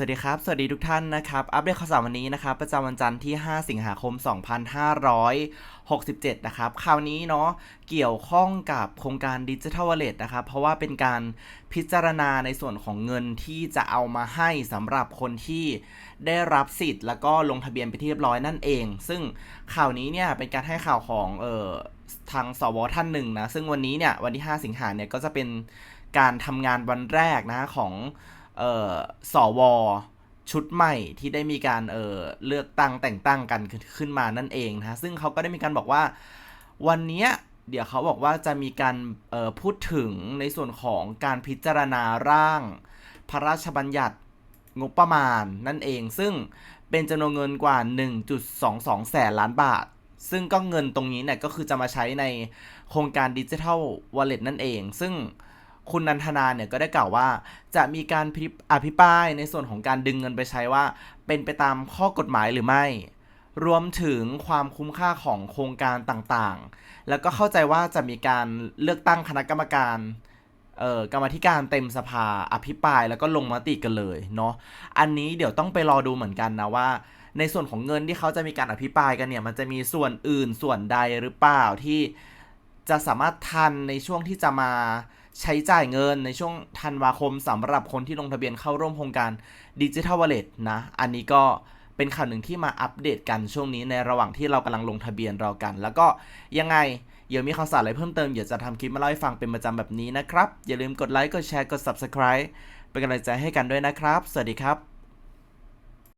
สวัสดีครับ สวัสดีทุกท่านนะครับ อัปเดตข่าวสารวันนี้นะครับ ประจำวันจันทร์ที่ 5 สิงหาคม 2567 นะครับ คราวนี้เนาะ เกี่ยวข้องกับโครงการดิจิทัลวอลเล็ตนะครับ เพราะว่าเป็นการพิจารณาในส่วนของเงินที่จะเอามาให้สำหรับคนที่ได้รับสิทธิ์ แล้วก็ลงทะเบียนไปที่เรียบร้อยนั่นเอง ซึ่งข่าวนี้เนี่ยเป็นการให้ข่าวของเอ่อทางสวท่านหนึ่งนะ ซึ่งวันนี้เนี่ยวันที่ 5 สิงหาเนี่ยก็จะเป็นการทำงานวันแรกนะของ เอ่อสวชุดใหม่ที่ได้มีการเอ่อเลือกตั้งแต่งตั้งกันขึ้นมานั่นเองนะซึ่งเขาก็ได้มีการบอกว่าวันนี้เดี๋ยวเขาบอกว่าจะมีการออพูดถึงในส่วนของการพิจารณาร่าง พระราชบัญญัติงบประมาณนั่นเอง ซึ่งเป็นจำนวนเงินกว่า 1.22 แสนล้านบาท ซึ่งก็เงินตรงนี้เนี่ยก็คือจะมาใช้ในโครงการดิจิทัลวอลเล็ตนั่นเอง ซึ่ง คุณนันทนาเนี่ยก็ได้กล่าวว่า จะมีการพิอภิปรายในส่วนของการดึงเงินไปใช้ว่า เป็นไปตามข้อกฎหมายหรือไม่ รวมถึงความคุ้มค่าของโครงการต่างๆ แล้วก็เข้าใจว่าจะมีการเลือกตั้งคณะกรรมการเอ่อกรรมธิการเต็มสภาอภิปรายแล้วก็ลงมติกันเลยเนาะอันนี้เดี๋ยวต้องไปรอดูเหมือนกันนะว่า ในส่วนของเงินที่เขาจะมีการอภิปรายกันเนี่ย มันจะมีส่วนอื่นส่วนใดหรือเปล่าที่จะสามารถทันในช่วงที่จะมา ใช้จ่ายเงินในช่วงธันวาคมสำหรับคนที่ลงทะเบียนเข้าร่วมโครงการดิจิทัลวอลเล็ตนะ อันนี้ก็เป็นข่าวหนึ่งที่มาอัปเดตกันช่วงนี้ในระหว่างที่เรากำลังลงทะเบียนรอกัน แล้วก็ยังไงเดี๋ยวมีข่าวสารอะไรเพิ่มเติมเดี๋ยวจะทำคลิปมาเล่าให้ฟังเป็นประจำแบบนี้นะครับ อย่าลืมกดไลค์กดแชร์กด subscribe เป็นกำลังใจให้กันด้วยนะครับ สวัสดีครับ